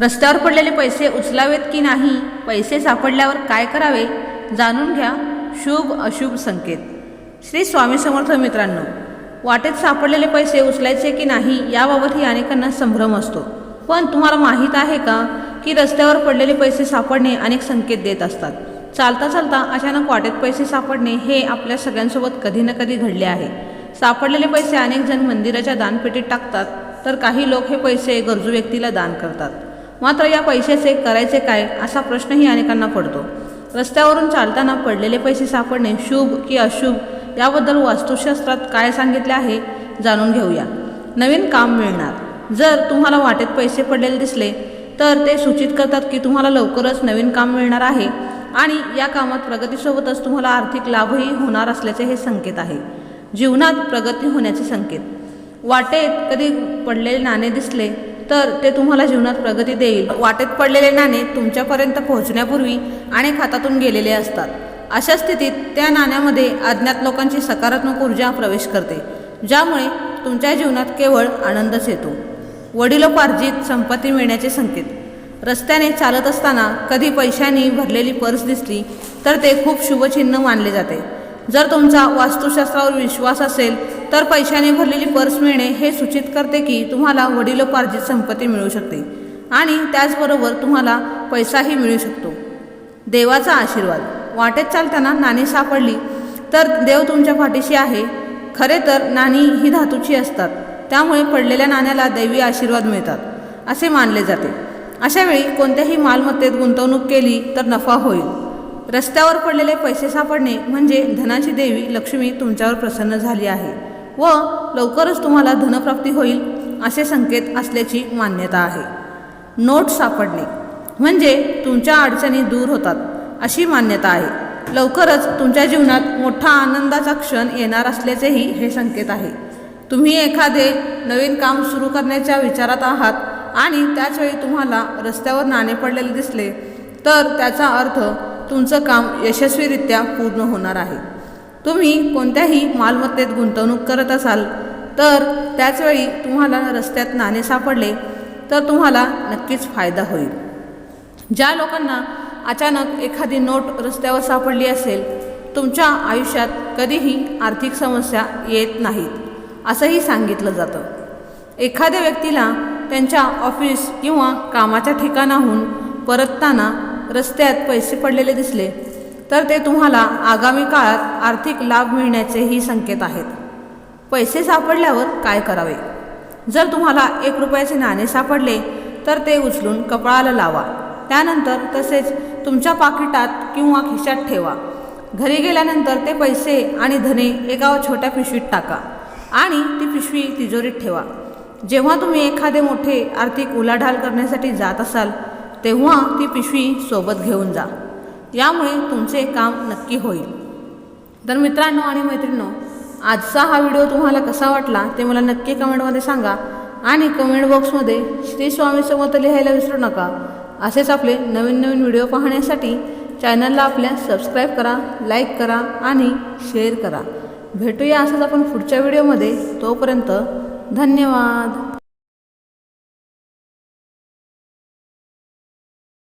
रस्त्यावर पडलेले पैसे उचलावेत की नाही पैसे सापडल्यावर काय करावे? जाणून घ्या शुभ अशुभ संकेत. श्री स्वामी समर्थ मित्रांनो वाटेत सापडलेले पैसे उचलायचे की नाही याबाबतही अनेकांना संभ्रम असतो. पण तुम्हाला माहीत आहे का की रस्त्यावर पडलेले पैसे सापडणे अनेक संकेत देत असतात. चालता चालता अचानक वाटेत पैसे सापडणे हे आपल्या सगळ्यांसोबत कधी ना कधी घडले आहे. सापडलेले पैसे अनेक जण मंदिराच्या दानपेटीत टाकतात तर काही लोक हे पैसे गरजू व्यक्तीला दान करतात. मात्र या पैशाचे करायचे काय असा प्रश्नही अनेकांना पडतो. रस्त्यावरून चालताना पडलेले पैसे सापडणे शुभ की अशुभ याबद्दल वास्तुशास्त्रात काय सांगितले आहे जाणून घेऊया. नवीन काम मिळणार. जर तुम्हाला वाटेत पैसे पडलेले दिसले तर ते सूचित करतात की तुम्हाला लवकरच नवीन काम मिळणार आहे आणि या कामात प्रगतीसोबतच तुम्हाला आर्थिक लाभही होणार असल्याचे हे संकेत आहे. जीवनात प्रगती होण्याचे संकेत. वाटेत कधी पडलेले नाणे दिसले तर ते तुम्हाला जीवनात प्रगती देईल. वाटेत पडलेले नाणे तुमच्यापर्यंत पोहोचण्यापूर्वी अनेक हातातून गेलेले असतात. अशा स्थितीत त्या नाण्यामध्ये अज्ञात लोकांची सकारात्मक ऊर्जा प्रवेश करते ज्यामुळे तुमच्या जीवनात केवळ आनंदच येतो. वडिलोपार्जित संपत्ती मिळण्याचे संकेत. रस्त्याने चालत असताना कधी पैशांनी भरलेली पर्स दिसली तर ते खूप शुभचिन्ह मानले जाते. जर तुमचा वास्तुशास्त्रावर विश्वास असेल तर पैशाने भरलेली पर्स मिळणे हे सूचित करते की तुम्हाला वडिलोपार्जित संपत्ती मिळू शकते. आणि त्याचबरोबर तुम्हाला पैसाही मिळू शकतो. देवाचा आशीर्वाद. वाटेत चालताना नाणी सापडली तर देव तुमच्या पाठीशी आहे. खरे तर नाणी ही धातूची असतात. त्यामुळे पडलेल्या नाण्याला दैवी आशीर्वाद मिळतात असे मानले जाते. अशा वेळी कोणत्याही मालमत्तेत गुंतवणूक केली तर नफा होईल. रस्त्यावर पडलेले पैसे सापडणे म्हणजे धनाची देवी लक्ष्मी तुमच्यावर प्रसन्न झाली आहे. व लवकरच तुम्हाला धनप्राप्ती होईल असे संकेत असल्याची मान्यता आहे. नोट सापडणे म्हणजे तुमच्या अडचणी दूर होतात अशी मान्यता आहे. लवकरच तुमच्या जीवनात मोठा आनंदाचा क्षण येणार असल्याचेही हे संकेत आहे. तुम्ही एखादे नवीन काम सुरू करण्याच्या विचारात आहात आणि त्याचवेळी तुम्हाला रस्त्यावर नाणे पडलेले दिसले तर त्याचा अर्थ तुमचं काम यशस्वीरित्या पूर्ण होणार आहे. तुम्ही कोणत्याही मालमत्तेत गुंतवणूक करत असाल तर त्याचवेळी तुम्हाला रस्त्यात नाणे सापडले तर तुम्हाला नक्कीच फायदा होईल. ज्या लोकांना अचानक एखादी नोट रस्त्यावर सापडली असेल तुमच्या आयुष्यात कधीही आर्थिक समस्या येत नाहीत असंही सांगितलं जातं. एखाद्या व्यक्तीला त्यांच्या ऑफिस किंवा कामाच्या ठिकाणाहून परतताना रस्त्यात पैसे पडलेले दिसले तर ते तुम्हाला आगामी काळात आर्थिक लाभ मिळण्याचेही संकेत आहेत. पैसे सापडल्यावर काय करावे? जर तुम्हाला एक रुपयाचे नाणे सापडले तर ते उचलून कपाळाला लावा. त्यानंतर तसेच तुमच्या पाकिटात किंवा खिशात ठेवा. घरी गेल्यानंतर ते पैसे आणि धने एका छोट्या पिशवीत टाका आणि ती पिशवी तिजोरीत ठेवा. जेव्हा तुम्ही एखादे मोठे आर्थिक उलाढाल करण्यासाठी जात असाल तेव्हा ती पिशवी सोबत घेऊन जा. यामुळे तुमचे काम नक्की होईल. तर मित्रांनो आणि मैत्रिणींनो आजचा हा व्हिडिओ तुम्हाला कसा वाटला ते मला नक्की कमेंटमध्ये सांगा आणि कमेंट बॉक्समध्ये श्री स्वामीसोबत लिहायला विसरू नका. असेच आपले नवीन नवीन व्हिडिओ पाहण्यासाठी चॅनलला आपल्या सबस्क्राईब करा लाईक करा आणि शेअर करा. भेटूया असंच आपण पुढच्या व्हिडिओमध्ये. तोपर्यंत धन्यवाद.